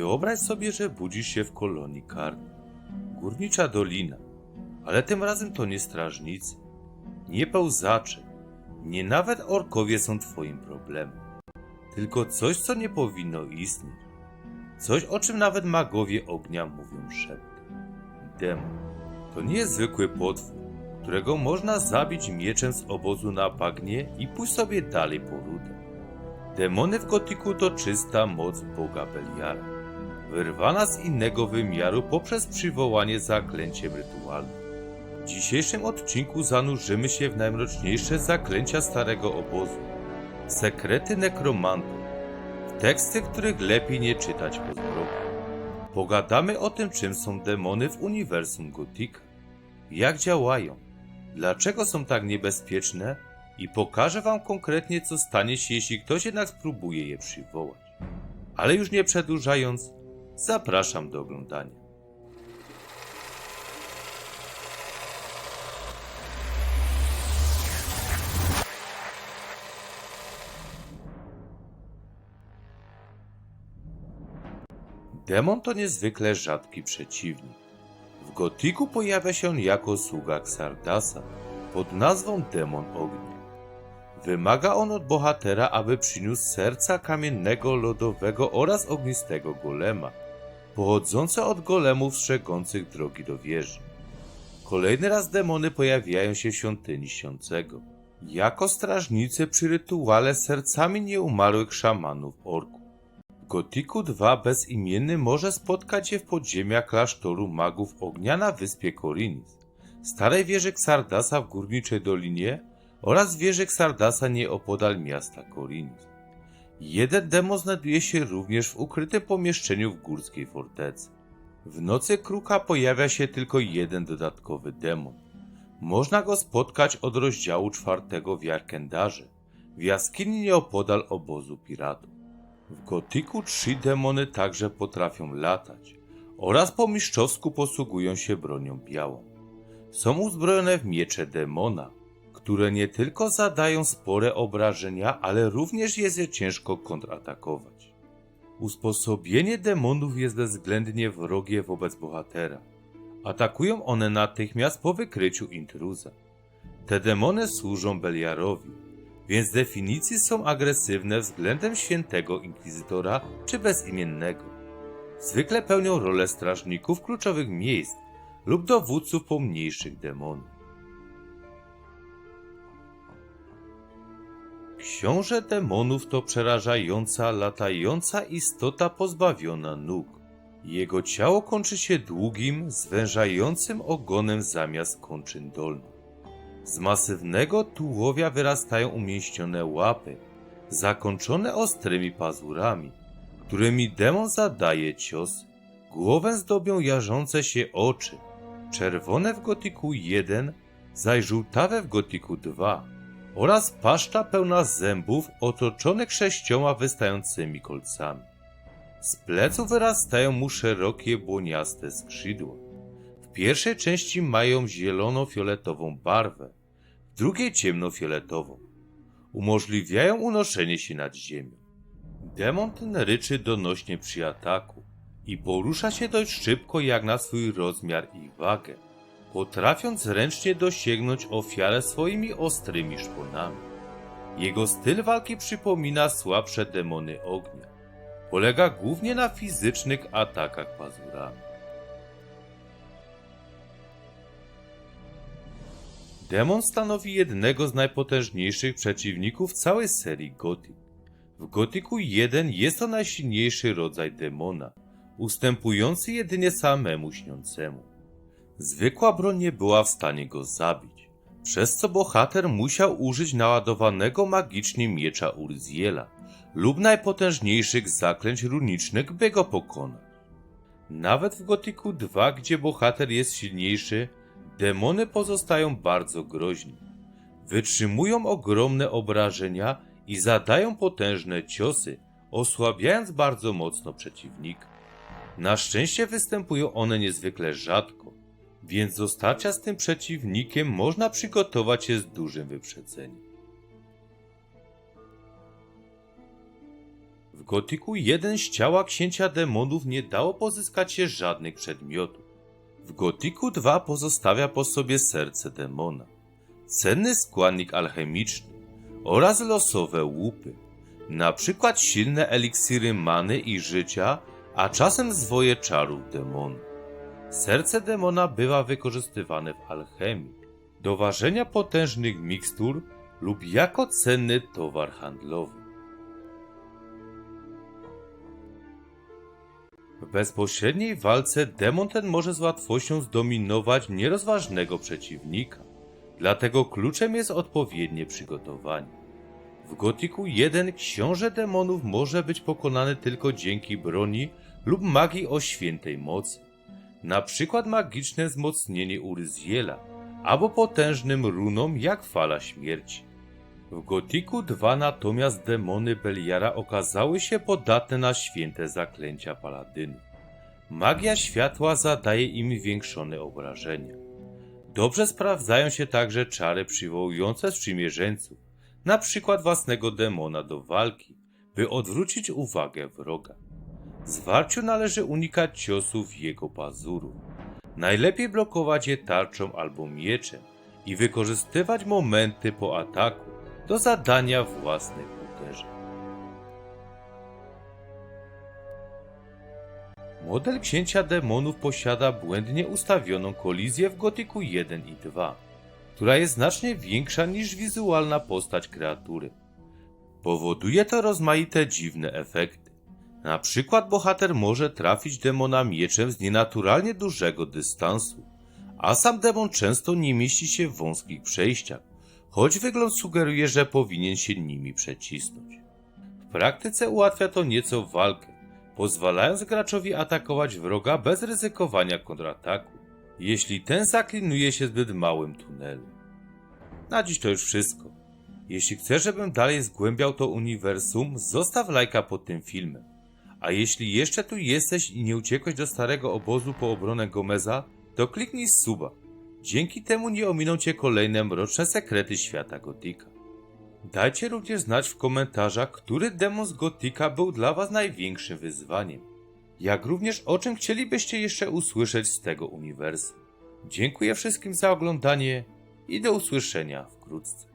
Wyobraź sobie, że budzisz się w kolonii karnej. Górnicza dolina, ale tym razem to nie strażnicy, nie pełzacze, nie nawet orkowie są twoim problemem. Tylko coś, co nie powinno istnieć. Coś, o czym nawet magowie ognia mówią szeptem. Demon. To nie jest zwykły potwór, którego można zabić mieczem z obozu na bagnie i pójść sobie dalej po rudę. Demony w gotiku to czysta moc Boga Beliara, wyrwana z innego wymiaru poprzez przywołanie zaklęciem rytualnym. W dzisiejszym odcinku zanurzymy się w najmroczniejsze zaklęcia starego obozu, sekrety nekromantów, teksty, których lepiej nie czytać po zmroku. Pogadamy o tym, czym są demony w uniwersum Gotika, jak działają, dlaczego są tak niebezpieczne i pokażę wam konkretnie, co stanie się, jeśli ktoś jednak spróbuje je przywołać. Ale już nie przedłużając, zapraszam do oglądania. Demon to niezwykle rzadki przeciwnik. W Gotiku pojawia się on jako sługa Xardasa pod nazwą Demon Ognia. Wymaga on od bohatera, aby przyniósł serca kamiennego, lodowego oraz ognistego golema, pochodzące od golemów strzegących drogi do wieży. Kolejny raz demony pojawiają się w świątyni śniącego, jako strażnicy przy rytuale sercami nieumarłych szamanów orków. W Gotiku 2 bezimienny może spotkać się w podziemiach klasztoru magów ognia na wyspie Korinis, starej wieży Xardasa w górniczej dolinie oraz wieży Xardasa nieopodal miasta Korinis. Jeden demon znajduje się również w ukrytym pomieszczeniu w górskiej fortecy. W nocy kruka pojawia się tylko jeden dodatkowy demon. Można go spotkać od rozdziału czwartego w Jarkendarze, w jaskini nieopodal obozu piratów. W Gotiku trzy demony także potrafią latać oraz po mistrzowsku posługują się bronią białą. Są uzbrojone w miecze demona, które nie tylko zadają spore obrażenia, ale również jest je ciężko kontratakować. Usposobienie demonów jest bezwzględnie wrogie wobec bohatera. Atakują one natychmiast po wykryciu intruza. Te demony służą Beliarowi, więc z definicji są agresywne względem świętego inkwizytora czy bezimiennego. Zwykle pełnią rolę strażników kluczowych miejsc lub dowódców pomniejszych demonów. Książę demonów to przerażająca, latająca istota pozbawiona nóg. Jego ciało kończy się długim, zwężającym ogonem zamiast kończyn dolnych. Z masywnego tułowia wyrastają umięśnione łapy, zakończone ostrymi pazurami, którymi demon zadaje cios. Głowę zdobią jarzące się oczy, czerwone w gotiku 1, zaś żółtawe w gotiku 2 oraz paszcza pełna zębów otoczonych sześcioma wystającymi kolcami. Z pleców wyrastają mu szerokie błoniaste skrzydła. W pierwszej części mają zielono-fioletową barwę, w drugiej ciemnofioletową. Umożliwiają unoszenie się nad ziemią. Demon ten ryczy donośnie przy ataku i porusza się dość szybko jak na swój rozmiar i wagę potrafiąc ręcznie dosięgnąć ofiarę swoimi ostrymi szponami. Jego styl walki przypomina słabsze demony ognia. Polega głównie na fizycznych atakach pazurami. Demon stanowi jednego z najpotężniejszych przeciwników całej serii Gothic. W Gothicu 1 jest to najsilniejszy rodzaj demona, ustępujący jedynie samemu śniącemu. Zwykła broń nie była w stanie go zabić, przez co bohater musiał użyć naładowanego magicznie miecza Urziela lub najpotężniejszych zaklęć runicznych, by go pokonać. Nawet w Gotiku 2, gdzie bohater jest silniejszy, demony pozostają bardzo groźni. Wytrzymują ogromne obrażenia i zadają potężne ciosy, osłabiając bardzo mocno przeciwnika. Na szczęście występują one niezwykle rzadko, więc do starcia z tym przeciwnikiem można przygotować się z dużym wyprzedzeniem. W Gotiku 1 z ciała księcia demonów nie dało pozyskać się żadnych przedmiotów. W Gotiku 2 pozostawia po sobie serce demona, cenny składnik alchemiczny oraz losowe łupy, na przykład silne eliksiry many i życia, a czasem zwoje czarów demonu. Serce demona bywa wykorzystywane w alchemii, do ważenia potężnych mikstur lub jako cenny towar handlowy. W bezpośredniej walce demon ten może z łatwością zdominować nierozważnego przeciwnika, dlatego kluczem jest odpowiednie przygotowanie. W Gotiku 1 książę demonów może być pokonany tylko dzięki broni lub magii o świętej mocy, na przykład magiczne wzmocnienie Uryziela, albo potężnym runom jak fala śmierci. W Gotiku 2 natomiast demony Beliara okazały się podatne na święte zaklęcia paladynów. Magia światła zadaje im zwiększone obrażenia. Dobrze sprawdzają się także czary przywołujące sprzymierzeńców, na przykład własnego demona do walki, by odwrócić uwagę wroga. Zwarciu należy unikać ciosów jego pazurów. Najlepiej blokować je tarczą albo mieczem i wykorzystywać momenty po ataku do zadania własnych uderzeń. Model księcia demonów posiada błędnie ustawioną kolizję w gotyku 1 i 2, która jest znacznie większa niż wizualna postać kreatury. Powoduje to rozmaite dziwne efekty. Na przykład bohater może trafić demona mieczem z nienaturalnie dużego dystansu, a sam demon często nie mieści się w wąskich przejściach, choć wygląd sugeruje, że powinien się nimi przecisnąć. W praktyce ułatwia to nieco walkę, pozwalając graczowi atakować wroga bez ryzykowania kontrataku, jeśli ten zaklinuje się zbyt małym tunelu. Na dziś to już wszystko. Jeśli chcesz, żebym dalej zgłębiał to uniwersum, zostaw lajka pod tym filmem. A jeśli jeszcze tu jesteś i nie uciekłeś do starego obozu po obronę Gomeza, to kliknij suba. Dzięki temu nie ominą Cię kolejne mroczne sekrety świata Gotika. Dajcie również znać w komentarzach, który demon z Gotika był dla Was największym wyzwaniem. Jak również o czym chcielibyście jeszcze usłyszeć z tego uniwersum. Dziękuję wszystkim za oglądanie i do usłyszenia wkrótce.